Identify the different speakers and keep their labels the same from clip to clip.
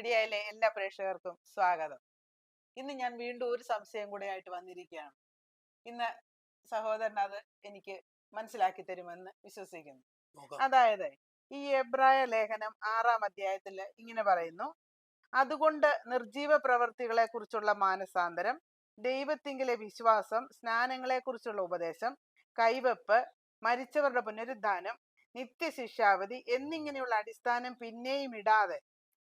Speaker 1: മീഡിയയിലെ എല്ലാ പ്രേക്ഷകർക്കും സ്വാഗതം. ഇന്ന് ഞാൻ വീണ്ടും ഒരു സംശയം കൂടെ ആയിട്ട് വന്നിരിക്കുകയാണ്. ഇന്ന് സഹോദരൻ അത് എനിക്ക് മനസ്സിലാക്കി തരുമെന്ന് വിശ്വസിക്കുന്നു. അതായത് ഈ എബ്രായ ലേഖനം ആറാം അധ്യായത്തിൽ ഇങ്ങനെ പറയുന്നു അതുകൊണ്ട് നിർജീവ പ്രവൃത്തികളെ കുറിച്ചുള്ള മാനസാന്തരം ദൈവത്തിങ്കിലെ വിശ്വാസം സ്നാനങ്ങളെ കുറിച്ചുള്ള ഉപദേശം കൈവെപ്പ് മരിച്ചവരുടെ പുനരുദ്ധാനം നിത്യശിക്ഷാവധി എന്നിങ്ങനെയുള്ള അടിസ്ഥാനം പിന്നെയും ഇടാതെ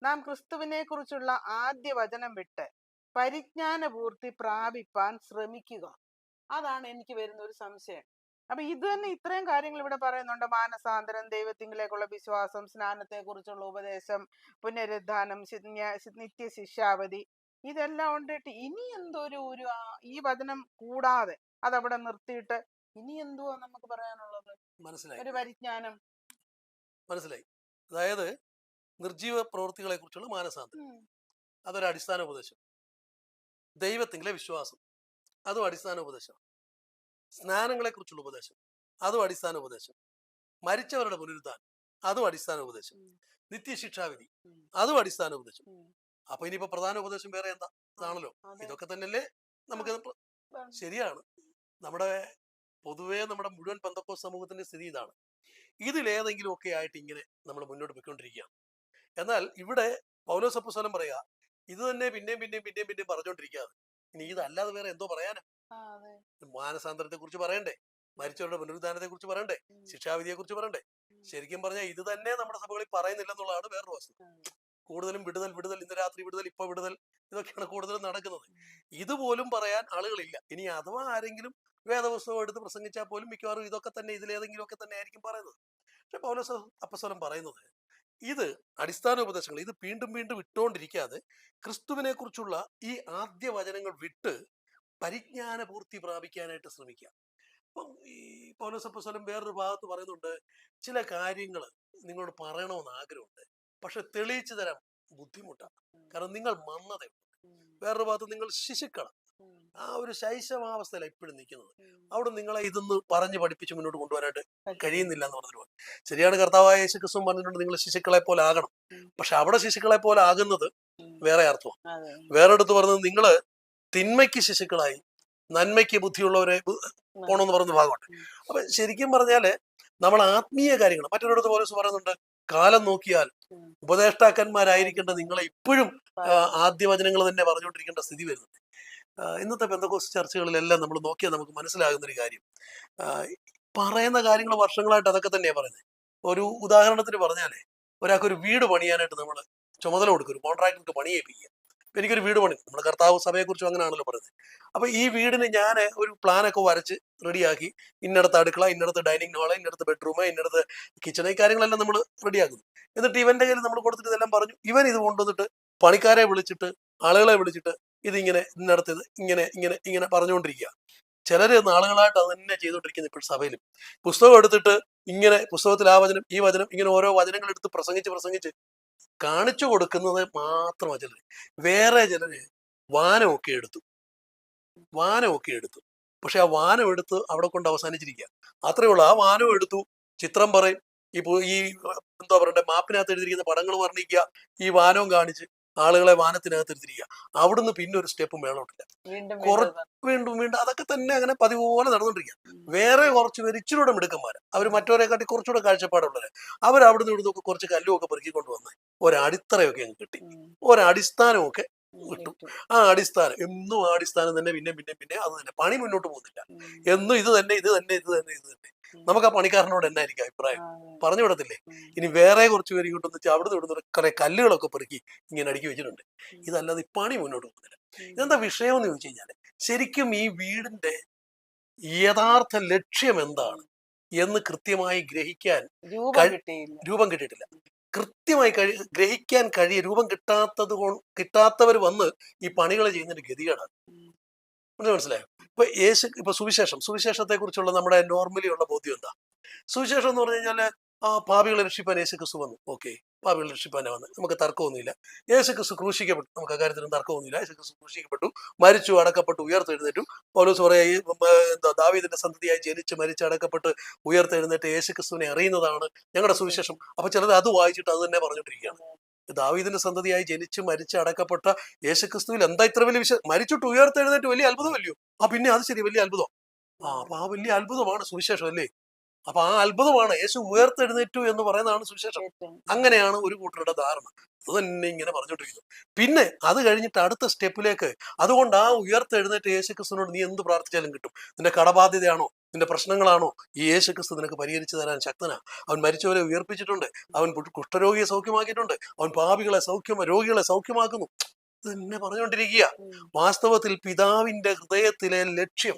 Speaker 1: നാം ക്രിസ്തുവിനെ കുറിച്ചുള്ള ആദ്യ വചനം വിട്ട് പരിജ്ഞാനപൂർത്തി പ്രാപിപ്പാൻ ശ്രമിക്കുക. അതാണ് എനിക്ക് വരുന്ന ഒരു സംശയം. അപ്പൊ ഇത് തന്നെ ഇത്രയും കാര്യങ്ങൾ ഇവിടെ പറയുന്നുണ്ട്. മാനസാന്തരം ദൈവത്തിങ്കിലേക്കുള്ള വിശ്വാസം സ്നാനത്തെ കുറിച്ചുള്ള ഉപദേശം പുനരുദ്ധാനം നിത്യ ശിഷ്യാവധി ഇതെല്ലാം ഉണ്ടിട്ട് ഇനി എന്തോ ഒരു ഒരു ഈ വചനം കൂടാതെ അതവിടെ നിർത്തിയിട്ട് ഇനി എന്തുവാ നമുക്ക് പറയാനുള്ളത്?
Speaker 2: മനസ്സിലായി.
Speaker 1: ഒരു പരിജ്ഞാനം.
Speaker 2: മനസ്സിലായി. അതായത് നിർജീവ പ്രവൃത്തികളെ കുറിച്ചുള്ള മാനസാന്തരം അതൊരു അടിസ്ഥാന ഉപദേശം. ദൈവത്തിങ്കിലെ വിശ്വാസം. അതും അടിസ്ഥാന ഉപദേശം. സ്നാനങ്ങളെ കുറിച്ചുള്ള ഉപദേശം. അതും അടിസ്ഥാന ഉപദേശം. മരിച്ചവരുടെ പുനരുദ്ധാനം. അതും അടിസ്ഥാന ഉപദേശം. നിത്യശിക്ഷാവിധി. അതും അടിസ്ഥാന ഉപദേശം. അപ്പൊ ഇനിയിപ്പോ പ്രധാന ഉപദേശം വേറെ എന്താ? ഇതാണല്ലോ. ഇതൊക്കെ തന്നെയല്ലേ നമുക്ക് ശരിയാണ്. നമ്മുടെ പൊതുവേ നമ്മുടെ മുഴുവൻ പന്തക്കോ സമൂഹത്തിന്റെ സ്ഥിതി ഇതാണ്. ഇതിലേതെങ്കിലും ഒക്കെ ആയിട്ട് ഇങ്ങനെ നമ്മൾ മുന്നോട്ട് പോയിക്കൊണ്ടിരിക്കുകയാണ്. എന്നാൽ ഇവിടെ പൗലോസ് അപ്പസ്വലം പറയാ ഇത് തന്നെ പിന്നെയും പിന്നെയും പിന്നെയും പിന്നെയും പറഞ്ഞോണ്ടിരിക്കാതെ ഇനി ഇതല്ലാതെ വേറെ എന്തോ പറയാനാ. മാനസാന്തരത്തെ കുറിച്ച് പറയണ്ടേ? മരിച്ചവരുടെ പുനരുദ്ധാനത്തെ കുറിച്ച് പറയണ്ടേ. ശിക്ഷാവിധിയെ കുറിച്ച് പറയണ്ടേ? ശരിക്കും പറഞ്ഞാൽ ഇത് തന്നെ നമ്മുടെ സഭകളിൽ പറയുന്നില്ല എന്നുള്ളതാണ് വേറൊരു വസ്തുത
Speaker 1: ഉം.
Speaker 2: കൂടുതലും വിടുതൽ വിടുതൽ ഇന്ന് രാത്രി വിടുതൽ ഇപ്പൊ വിടുതൽ ഇതൊക്കെയാണ് കൂടുതലും നടക്കുന്നത്. ഇതുപോലും പറയാൻ ആളുകളില്ല. ഇനി അഥവാ ആരെങ്കിലും വേദപുസ്തകം എടുത്ത് പ്രസംഗിച്ചാൽ പോലും മിക്കവാറും ഇതൊക്കെ തന്നെ ഇതിലേതെങ്കിലും ഒക്കെ തന്നെ ആയിരിക്കും പറയുന്നത്. പക്ഷെ പൗലോസ് അപ്പസ്വലം പറയുന്നത് ഇത് അടിസ്ഥാന ഉപദേശങ്ങൾ ഇത് വീണ്ടും വീണ്ടും ഇട്ടുകൊണ്ടിരിക്കാതെ ക്രിസ്തുവിനെ കുറിച്ചുള്ള ഈ ആദ്യ വചനങ്ങൾ വിട്ട് പരിജ്ഞാന പൂർത്തി പ്രാപിക്കാനായിട്ട് ശ്രമിക്കുക അപ്പം ഈ പൗലോസ് അപ്പസ്വലം വേറൊരു ഭാഗത്ത് പറയുന്നുണ്ട് ചില കാര്യങ്ങൾ നിങ്ങളോട് പറയണമെന്ന് ആഗ്രഹമുണ്ട് പക്ഷെ തെളിയിച്ചു തരാൻ ബുദ്ധിമുട്ടാണ് കാരണം നിങ്ങൾ മന്നതയുണ്ട്. വേറൊരു ഭാഗത്ത് നിങ്ങൾ ശിശുക്കളാണ്. ആ ഒരു ശൈശവാവസ്ഥയിലാണ് ഇപ്പോഴും നിൽക്കുന്നത്. അവിടെ നിങ്ങളെ ഇതൊന്ന് പറഞ്ഞ് പഠിപ്പിച്ച് മുന്നോട്ട്
Speaker 1: കൊണ്ടുപോകാനായിട്ട്
Speaker 2: കഴിയുന്നില്ല എന്ന് പറഞ്ഞിട്ട് ശരിയാണ് കർത്താവായ യേശു ക്രിസ്തു പറഞ്ഞിട്ടുണ്ട് നിങ്ങൾ ശിശുക്കളെ പോലെ ആകണം പക്ഷെ അവിടെ ശിശുക്കളെ പോലെ ആകുന്നത്. വേറെ അർത്ഥമാണ്
Speaker 1: വേറെ
Speaker 2: അടുത്ത് പറഞ്ഞത് നിങ്ങൾ തിന്മയ്ക്ക് ശിശുക്കളായി നന്മയ്ക്ക് ബുദ്ധിയുള്ളവരെ പോണമെന്ന് പറയുന്ന ഭാഗമുണ്ട്. അപ്പൊ ശരിക്കും പറഞ്ഞാൽ നമ്മൾ ആത്മീയ കാര്യങ്ങൾ മറ്റൊരിടത്ത് പോലീസ് പറയുന്നുണ്ട് കാലം നോക്കിയാൽ. ഉപദേഷ്ടാക്കന്മാരായിരിക്കേണ്ട നിങ്ങളെ ഇപ്പോഴും ആദ്യ വചനങ്ങൾ തന്നെ പറഞ്ഞുകൊണ്ടിരിക്കേണ്ട സ്ഥിതി വരുന്നുണ്ട്. ആ, ഇന്നത്തെ ബന്ധക്കോസ് ചർച്ചകളിലെല്ലാം നമ്മൾ നോക്കിയാൽ നമുക്ക് മനസ്സിലാകുന്ന ഒരു കാര്യം പറയുന്ന കാര്യങ്ങൾ വർഷങ്ങളായിട്ട് അതൊക്കെ തന്നെയാണ് പറയുന്നത് ഒരു ഉദാഹരണത്തിന് പറഞ്ഞാലേ ഒരാൾക്ക് ഒരു വീട് പണിയാനായിട്ട് നമ്മൾ ചുമതല കൊടുക്കും. ഒരു കോൺട്രാക്ടർക്ക് പണി ഏൽപ്പിക്കുക. എനിക്കൊരു വീട് പണി നമ്മുടെ കർത്താവ് സഭയെക്കുറിച്ചും അങ്ങനെയാണല്ലോ പറയുന്നത്. അപ്പൊ ഈ വീടിന് ഞാൻ ഒരു പ്ലാനൊക്കെ വരച്ച് റെഡിയാക്കി ഇന്നടത്ത് അടുക്കള ഇന്നടത്ത് ഡൈനിങ് ഹാൾ ഇന്നടത്ത് ബെഡ്റൂം ഇന്നടത്ത് കിച്ചൺ ഈ കാര്യങ്ങളെല്ലാം നമ്മൾ റെഡിയാക്കുന്നു. എന്നിട്ട് ഇവന്റെ കയ്യിൽ നമ്മൾ കൊടുത്തിട്ട് ഇതെല്ലാം പറഞ്ഞു. ഇവൻ ഇത് കൊണ്ടുവന്നിട്ട് പണിക്കാരെ വിളിച്ചിട്ട് ആളുകളെ വിളിച്ചിട്ട് ഇതിങ്ങനെ ഇന്നടത്ത് ഇത് ഇങ്ങനെ ഇങ്ങനെ ഇങ്ങനെ പറഞ്ഞുകൊണ്ടിരിക്കുക. ചിലര് നാളുകളായിട്ട് അത് തന്നെ ചെയ്തുകൊണ്ടിരിക്കുന്നത് ഇപ്പോൾ സഭയിലും. പുസ്തകം എടുത്തിട്ട് ഇങ്ങനെ പുസ്തകത്തിൽ ആ വചനം ഈ വചനം ഇങ്ങനെ ഓരോ വചനങ്ങൾ എടുത്ത് പ്രസംഗിച്ച് പ്രസംഗിച്ച് കാണിച്ചു കൊടുക്കുന്നത് മാത്രമാണ് ചിലര്. വേറെ ചിലര് വാനമൊക്കെ എടുത്തു. വാനമൊക്കെ എടുത്തു. പക്ഷെ ആ വാനം എടുത്ത് അവിടെ കൊണ്ട് അവസാനിച്ചിരിക്കുക. അത്രേ ഉള്ളൂ. ആ വാനം എടുത്തു ചിത്രം പറയും ഈ എന്താ പറയണ്ടേ മാപ്പിനകത്ത് എഴുതിയിരിക്കുന്ന പടങ്ങൾ വർണിക്കുക ഈ വാനവും കാണിച്ച് ആളുകളെ വാനത്തിനകത്ത് എടുത്തിരിക്കുക അവിടുന്ന് പിന്നെ ഒരു സ്റ്റെപ്പ് വേണമില്ല
Speaker 1: വീണ്ടും വീണ്ടും
Speaker 2: അതൊക്കെ തന്നെ അങ്ങനെ പതിപോലെ നടന്നുകൊണ്ടിരിക്കുക
Speaker 1: ഉം.
Speaker 2: വേറെ കുറച്ച് പേര് ഇച്ചിരൂടെ മിടുക്കന്മാര്. അവർ മറ്റവരെ കാട്ടി കുറച്ചുകൂടെ കാഴ്ചപ്പാടുള്ളവര്. അവർ അവിടുന്ന് ഇവിടുന്ന് ഒക്കെ കുറച്ച് കല്ലുമൊക്കെ പെറുക്കിക്കൊണ്ട് വന്ന് ഒരടിത്തറയൊക്കെ അങ്ങ് കിട്ടി. ഒരടിസ്ഥാനമൊക്കെ
Speaker 1: കിട്ടും.
Speaker 2: ആ അടിസ്ഥാനം എന്നും ആ അടിസ്ഥാനം തന്നെ പിന്നെ പിന്നെ പിന്നെ അത് തന്നെ. പണി മുന്നോട്ട് പോകുന്നില്ല. എന്നും ഇത് തന്നെ ഇത് തന്നെ ഇത് തന്നെ ഇത് തന്നെ. നമുക്ക് ആ പണിക്കാരനോട് എന്നായിരിക്കും അഭിപ്രായം? പറഞ്ഞു വിടത്തില്ലേ? ഇനി വേറെ കുറച്ച് പേര് ഇങ്ങോട്ട് വെച്ചാൽ അവിടുന്ന് ഇവിടുന്ന് കുറെ കല്ലുകളൊക്കെ പെറുക്കി ഇങ്ങനെ അടുക്കി വെച്ചിട്ടുണ്ട്. ഇതല്ലാതെ ഈ പണി മുന്നോട്ട് പോകുന്നില്ല. ഇതെന്താ വിഷയം എന്ന് ചോദിച്ചു കഴിഞ്ഞാൽ ശരിക്കും ഈ വീടിന്റെ യഥാർത്ഥ ലക്ഷ്യം എന്താണ്? എന്ന് കൃത്യമായി ഗ്രഹിക്കാൻ
Speaker 1: രൂപം
Speaker 2: കിട്ടിയിട്ടില്ല. കൃത്യമായി കഴി ഗ്രഹിക്കാൻ കഴിയ രൂപം കിട്ടാത്തത് കിട്ടാത്തവർ വന്ന് ഈ പണികൾ ചെയ്യുന്നതിന്റെ ഗതികേടാണ്. മനസ്സിലായോ? ഇപ്പൊ യേശു ഇപ്പൊ സുവിശേഷം. സുവിശേഷത്തെ കുറിച്ചുള്ള നമ്മുടെ നോർമലി ഉള്ള ബോധ്യം എന്താ? സുവിശേഷം എന്ന് പറഞ്ഞു കഴിഞ്ഞാൽ ആ പാപികളെ രക്ഷിപ്പാൻ യേശു ക്രിസ്തു വന്നു. ഓക്കെ പാപികളെ രക്ഷിപ്പാനെ വന്ന്. നമുക്ക് തർക്കമൊന്നുമില്ല. യേശു ക്രിസ്തു ക്രൂശിക്കപ്പെട്ടു. നമുക്ക് അക്കാര്യത്തിലും തർക്കമൊന്നുമില്ല. യേശു ക്രിസ്തു ക്രൂശിക്കപ്പെട്ടു. മരിച്ചു അടക്കപ്പെട്ടു ഉയർത്തെഴുന്നേറ്റു. പൗലോസ് പറയാ എന്താ ദാവീദിന്റെ സന്തതിയായി ജനിച്ച് മരിച്ച് അടക്കപ്പെട്ട് ഉയർത്തെഴുന്നേറ്റ് യേശു ക്രിസ്തുവിനെ അറിയുന്നതാണ് ഞങ്ങളുടെ സുവിശേഷം. അപ്പൊ ചിലത് അത് വായിച്ചിട്ട് അത് തന്നെ പറഞ്ഞുകൊണ്ടിരിക്കുകയാണ്. ദാവീദിന്റെ സന്തതിയായി ജനിച്ച് മരിച്ച് അടക്കപ്പെട്ട യേശുക്രിസ്തുവിൽ എന്താ ഇത്ര വലിയ വിശ്വാസം മരിച്ചിട്ട് ഉയർത്തെഴുന്നേറ്റ് വലിയ അത്ഭുതമല്ലയോ? ആ പിന്നെ അത് ശരി വലിയ അത്ഭുതം. ആ അപ്പൊ ആ വലിയ അത്ഭുതമാണ് സുവിശേഷം അല്ലേ? അപ്പൊ ആ അത്ഭുതമാണ് യേശു ഉയർത്തെഴുന്നേറ്റു എന്ന് പറയുന്നതാണ് സുവിശേഷം. അങ്ങനെയാണ് ഒരു കൂട്ടരുടെ ധാരണ. അത് തന്നെ ഇങ്ങനെ പറഞ്ഞുകൊണ്ടിരിക്കുന്നു. പിന്നെ അത് കഴിഞ്ഞിട്ട് അടുത്ത സ്റ്റെപ്പിലേക്ക് അതുകൊണ്ട് ആ ഉയർത്തെഴുന്നേറ്റ് യേശു ക്രിസ്തുവിനോട് നീ എന്ത് പ്രാർത്ഥിച്ചാലും കിട്ടും? നിന്റെ കടബാധ്യതയാണോ? നിന്റെ പ്രശ്നങ്ങളാണോ? ഈ യേശു ക്രിസ്തു നിനക്ക് പരിഹരിച്ചു തരാൻ ശക്തനാ. അവൻ മരിച്ചവരെ ഉയർപ്പിച്ചിട്ടുണ്ട്. അവൻ കുഷ്ഠരോഗിയെ സൗഖ്യമാക്കിയിട്ടുണ്ട്. അവൻ പാപികളെ സൗഖ്യം രോഗികളെ സൗഖ്യമാക്കുന്നു. തന്നെ പറഞ്ഞുകൊണ്ടിരിക്കുക. വാസ്തവത്തിൽ പിതാവിന്റെ ഹൃദയത്തിലെ ലക്ഷ്യം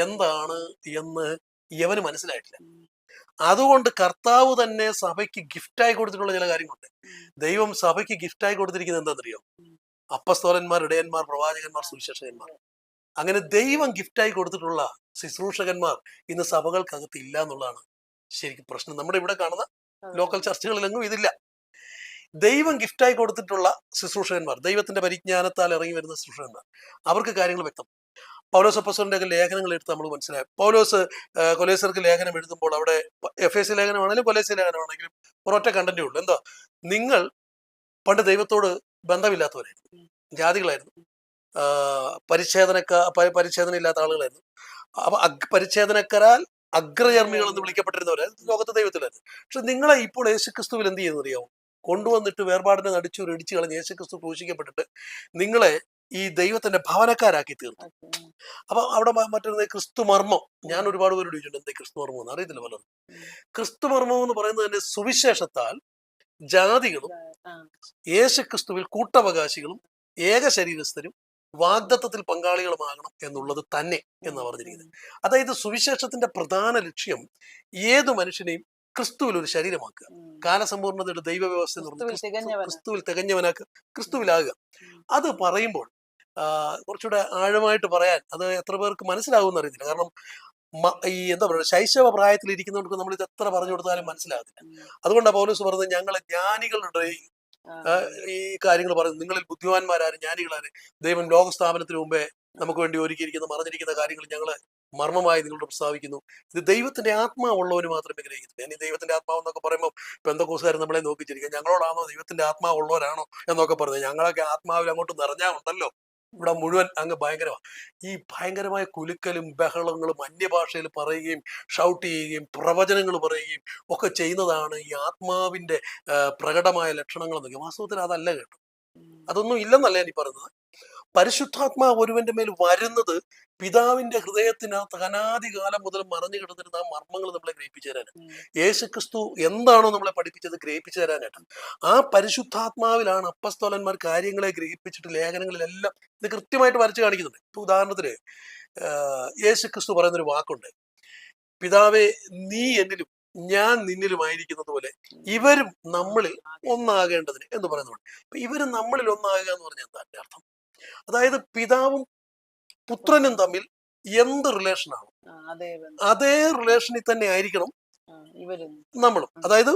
Speaker 2: എന്താണ് എന്ന് യവന് മനസ്സിലായിട്ടില്ല. അതുകൊണ്ട് കർത്താവ് തന്നെ സഭയ്ക്ക് ഗിഫ്റ്റായി കൊടുത്തിട്ടുള്ള ചില കാര്യങ്ങളുണ്ട്. ദൈവം സഭയ്ക്ക് ഗിഫ്റ്റായി കൊടുത്തിരിക്കുന്നത് എന്താണെന്നറിയോ? അപ്പസ്തോലന്മാർ ഇടയന്മാർ പ്രവാചകന്മാർ സുവിശേഷകന്മാർ. അങ്ങനെ ദൈവം ഗിഫ്റ്റായി കൊടുത്തിട്ടുള്ള ശുശ്രൂഷകന്മാർ ഇന്ന് സഭകൾക്കകത്ത് ഇല്ല എന്നുള്ളതാണ് ശരിക്കും പ്രശ്നം. നമ്മുടെ ഇവിടെ കാണുന്ന ലോക്കൽ ചർച്ചകളിലെങ്ങും ഇതില്ല. ദൈവം ഗിഫ്റ്റായി കൊടുത്തിട്ടുള്ള ശുശ്രൂഷകന്മാർ ദൈവത്തിന്റെ പരിജ്ഞാനത്താൽ ഇറങ്ങി വരുന്ന ശുശ്രൂഷകന്മാർ അവർക്ക് കാര്യങ്ങൾ വ്യക്തം. പൗലോസ് അപ്പസ്വലിന്റെ ഒക്കെ ലേഖനങ്ങൾ എടുത്ത് നമ്മൾ മനസ്സിലായി. പൗലോസ് കൊലേസർക്ക് ലേഖനം എഴുതുമ്പോൾ അവിടെ എഫ് എസ് സി ലേഖനമാണെങ്കിലും കൊലേസി ലേഖനമാണെങ്കിലും ഒരൊറ്റ കണ്ടന്റേ ഉള്ളൂ. എന്താ? നിങ്ങൾ പണ്ട് ദൈവത്തോട് ബന്ധമില്ലാത്തവരായിരുന്നു. ജാതികളായിരുന്നു. പരിച്ഛേദനക്ക പരിച്ഛേദന ഇല്ലാത്ത ആളുകളായിരുന്നു. അപ്പൊ പരിച്ഛേദനക്കാരാൽ അഗ്രചർമ്മികൾ എന്ന് വിളിക്കപ്പെട്ടിരുന്നവരായിരുന്നു ലോകത്തെ ദൈവത്തിലായിരുന്നു. പക്ഷെ നിങ്ങളെ ഇപ്പോൾ യേശുക്രിസ്തുവിൽ എന്ത് ചെയ്യുന്നറിയാവും? കൊണ്ടുവന്നിട്ട് വേർപാടിനെ നടിച്ചു ഇടിച്ചു കളഞ്ഞ് യേശുക്രിസ്തു ക്രൂശിക്കപ്പെട്ടിട്ട് നിങ്ങളെ ഈ ദൈവത്തിന്റെ ഭവനക്കാരാക്കി
Speaker 1: ഓക്കേ.
Speaker 2: അപ്പൊ അവിടെ മറ്റൊരു ക്രിസ്തു മർമ്മം ഞാൻ ഒരുപാട് പേരോട് ചോദിച്ചിട്ടുണ്ട് എന്താ ക്രിസ്തു മർമ്മം എന്ന്? അറിയത്തില്ല പലരും. ക്രിസ്തു മർമ്മം എന്ന് പറയുന്നത് തന്നെ സുവിശേഷത്താൽ ജാതികളും
Speaker 1: യേശു
Speaker 2: ക്രിസ്തുവിൽ കൂട്ടവകാശികളും ഏക ശരീരസ്ഥരും വാഗ്ദത്തത്തിൽ പങ്കാളികളുമാകണം എന്നുള്ളത് തന്നെ എന്ന് പറഞ്ഞിരിക്കുന്നത് അതായത് സുവിശേഷത്തിന്റെ പ്രധാന ലക്ഷ്യം ഏതു മനുഷ്യനെയും ക്രിസ്തുവിൽ ഒരു ശരീരമാക്കുക. കാലസമ്പൂർണതയുടെ ദൈവവ്യവസ്ഥ
Speaker 1: ക്രിസ്തുവിൽ.
Speaker 2: തികഞ്ഞവനാക്കുക. ക്രിസ്തുവിലാകുക. അത് പറയുമ്പോൾ കുറച്ചുകൂടെ ആഴമായിട്ട് പറയാൻ അത് എത്ര പേർക്ക് മനസ്സിലാകുമെന്ന് അറിയത്തില്ല. കാരണം ഈ എന്താ പറയുക ശൈശവ പ്രായത്തിൽ ഇരിക്കുന്നവർക്ക് നമ്മൾ ഇത് എത്ര പറഞ്ഞു കൊടുത്താലും മനസ്സിലാകത്തില്ല. അതുകൊണ്ടാണ് പൗലോസ് പറഞ്ഞത് ഞങ്ങൾ ജ്ഞാനികളുടെ ഈ കാര്യങ്ങൾ പറയുന്നത് നിങ്ങളിൽ ബുദ്ധിമാന്മാരാരും ജ്ഞാനികളാരും ദൈവം ലോകസ്ഥാപനത്തിന് മുമ്പേ നമുക്ക് വേണ്ടി ഒരുക്കിയിരിക്കുന്ന മറഞ്ഞിരിക്കുന്ന കാര്യങ്ങൾ ഞങ്ങൾ മർമ്മമായി നിങ്ങളോട് പ്രസ്താവിക്കുന്നു. ഇത് ദൈവത്തിന്റെ ആത്മാവുള്ളവന് മാത്രമേ ഗ്രഹിക്കത്തുള്ളൂ. ഇനി ദൈവത്തിന്റെ ആത്മാവ് എന്നൊക്കെ പറയുമ്പോൾ പെന്തക്കോസുകാർ നമ്മളെ നോക്കിച്ചിരിക്കുക ഞങ്ങളോടാണോ ദൈവത്തിന്റെ ആത്മാവുള്ളവരാണോ എന്നൊക്കെ പറഞ്ഞത് ഞങ്ങളൊക്കെ ആത്മാവിൽ അങ്ങോട്ട് നിറഞ്ഞാ ഉണ്ടല്ലോ. ഇവിടെ മുഴുവൻ അങ്ങ് ഭയങ്കരമാണ് ഈ ഭയങ്കരമായ കുലുക്കലും ബഹളങ്ങളും അന്യഭാഷയിൽ പറയുകയും ഷൗട്ട് ചെയ്യുകയും പ്രവചനങ്ങൾ പറയുകയും ഒക്കെ ചെയ്യുന്നതാണ് ഈ ആത്മാവിന്റെ പ്രകടമായ ലക്ഷണങ്ങൾ എന്നൊക്കെ വാസ്തവത്തിൽ അതല്ല കേട്ടോ. അതൊന്നും ഇല്ലെന്നല്ല ഞാൻ ഈ പറയുന്നത്. പരിശുദ്ധാത്മാവ് ഒരുവന്റെ മേൽ വരുന്നത് പിതാവിന്റെ ഹൃദയത്തിനകത്ത് അനാദികാലം മുതൽ മറഞ്ഞു കിടന്നിരുന്ന ആ മർമ്മങ്ങൾ നമ്മളെ ഗ്രഹിപ്പിച്ചു
Speaker 1: യേശു
Speaker 2: യേശുക്രിസ്തു എന്താണോ നമ്മളെ പഠിപ്പിച്ചത് ഗ്രഹിപ്പിച്ചു തരാനായിട്ട്. ആ പരിശുദ്ധാത്മാവിലാണ് അപ്പസ്തോലന്മാർ കാര്യങ്ങളെ ഗ്രഹിപ്പിച്ചിട്ട് ലേഖനങ്ങളിലെല്ലാം ഇത് കൃത്യമായിട്ട് വരച്ചു കാണിക്കുന്നുണ്ട്. ഇപ്പൊ ഉദാഹരണത്തിന് യേശു യേശുക്രിസ്തു പറയുന്നൊരു വാക്കുണ്ട്. പിതാവെ നീ എന്നിലും ഞാൻ നിന്നിലുമായിരിക്കുന്നത് പോലെ ഇവരും നമ്മളിൽ ഒന്നാകേണ്ടതിന് എന്ന് പറയുന്നുണ്ട്. അപ്പൊ ഇവരും നമ്മളിൽ ഒന്നാകുക എന്ന് പറഞ്ഞാൽ എന്താ? അർത്ഥം അതായത് പിതാവും പുത്രനും തമ്മിൽ എന്ത് റിലേഷനാണ്
Speaker 1: അതേ
Speaker 2: റിലേഷനിൽ തന്നെ ആയിരിക്കണം നമ്മളും. അതായത്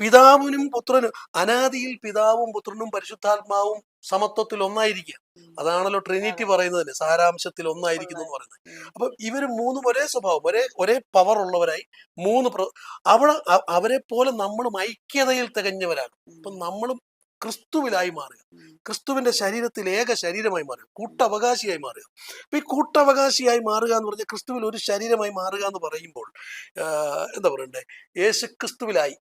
Speaker 2: പിതാവിനും പുത്രനും അനാദിയിൽ പിതാവും പുത്രനും പരിശുദ്ധാത്മാവും സമത്വത്തിൽ ഒന്നായിരിക്കുക. അതാണല്ലോ ട്രിനിറ്റി
Speaker 1: പറയുന്നത്
Speaker 2: പറയുന്നതിന് സാരാംശത്തിൽ ഒന്നായിരിക്കുന്നു എന്ന് പറയുന്നത്. അപ്പൊ ഇവർ മൂന്നും ഒരേ സ്വഭാവം ഒരേ ഒരേ പവർ ഉള്ളവരായി മൂന്ന് പ്ര അവിടെ അവരെ പോലെ നമ്മളും ഐക്യതയിൽ തികഞ്ഞവരാണ്. അപ്പൊ നമ്മളും ക്രിസ്തുവിലായി മാറുക. ക്രിസ്തുവിന്റെ ശരീരത്തിൽ ഏക ശരീരമായി മാറുക. കൂട്ടവകാശിയായി മാറുക. അപ്പൊ ഈ കൂട്ടവകാശിയായി മാറുക എന്ന് പറഞ്ഞാൽ ക്രിസ്തുവിൽ ഒരു ശരീരമായി മാറുക എന്ന് പറയുമ്പോൾ എന്താ പറയണ്ടേ? യേശു ക്രിസ്തുവിലായി.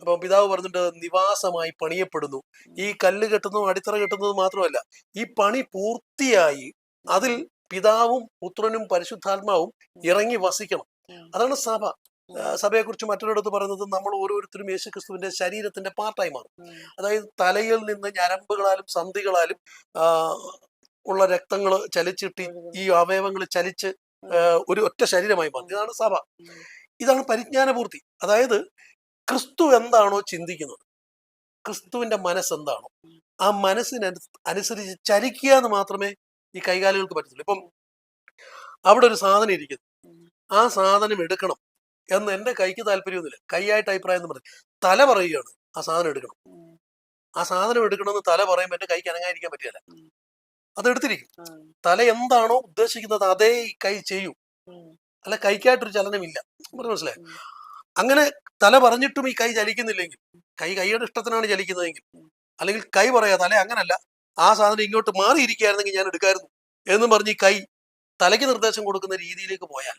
Speaker 2: അപ്പൊ പിതാവ് പറഞ്ഞിട്ട് നിവാസമായി പണിയപ്പെടുന്നു. ഈ കല്ല് കെട്ടുന്നതും അടിത്തറ കെട്ടുന്നതും മാത്രമല്ല ഈ പണി പൂർത്തിയായി അതിൽ പിതാവും പുത്രനും പരിശുദ്ധാത്മാവും ഇറങ്ങി വസിക്കണം. അതാണ് സഭ.
Speaker 1: ഉം.
Speaker 2: സഭയെ കുറിച്ച് മറ്റൊരിടത്ത് പറയുന്നത് നമ്മൾ ഓരോരുത്തരും യേശു ക്രിസ്തുവിന്റെ ശരീരത്തിന്റെ പാർട്ടായി മാറും. അതായത് തലയിൽ നിന്ന് ഞരമ്പുകളാലും സന്ധികളാലും ഉള്ള രക്തങ്ങൾ ചലിച്ചിട്ട് ഈ അവയവങ്ങൾ ചലിച്ച് ഒരു ഒറ്റ ശരീരമായി മാറും. ഇതാണ് സഭ. ഇതാണ് പരിജ്ഞാനപൂർത്തി. അതായത് ക്രിസ്തു എന്താണോ ചിന്തിക്കുന്നത് ക്രിസ്തുവിന്റെ മനസ്സെന്താണോ ആ മനസ്സിന് അനുസരിച്ച് ചലിക്കുക എന്ന് മാത്രമേ ഈ കൈകാലുകൾക്ക് പറ്റത്തുള്ളൂ. ഇപ്പം അവിടെ ഒരു സാധനം ഇരിക്കുന്നു. ആ സാധനം എടുക്കണം. എന്ന് എന്റെ കൈക്ക് താല്പര്യമൊന്നുമില്ല. കൈയായിട്ട് അഭിപ്രായം എന്ന് പറഞ്ഞു തല പറയുകയാണ്. ആ സാധനം എടുക്കണം. ആ സാധനം എടുക്കണമെന്ന് തല പറയുമ്പോൾ എന്റെ കൈക്ക് അനങ്ങാതിരിക്കാൻ
Speaker 1: പറ്റിയല്ല
Speaker 2: അത് എടുത്തിരിക്കും. തല എന്താണോ ഉദ്ദേശിക്കുന്നത് അതേ കൈ ചെയ്യും. അല്ല കൈക്കായിട്ടൊരു ചലനമില്ല. മനസ്സിലായി? അങ്ങനെ തല പറഞ്ഞിട്ടും ഈ കൈ ചലിക്കുന്നില്ലെങ്കിൽ കൈ കൈയുടെ ഇഷ്ടത്തിനാണ് ചലിക്കുന്നതെങ്കിൽ അല്ലെങ്കിൽ കൈ പറയാ തല അങ്ങനല്ല. ആ സാധനം ഇങ്ങോട്ട് മാറിയിരിക്കുകയായിരുന്നെങ്കിൽ ഞാൻ എടുക്കായിരുന്നു. എന്നും പറഞ്ഞ് ഈ കൈ തലയ്ക്ക് നിർദ്ദേശം കൊടുക്കുന്ന രീതിയിലേക്ക് പോയാൽ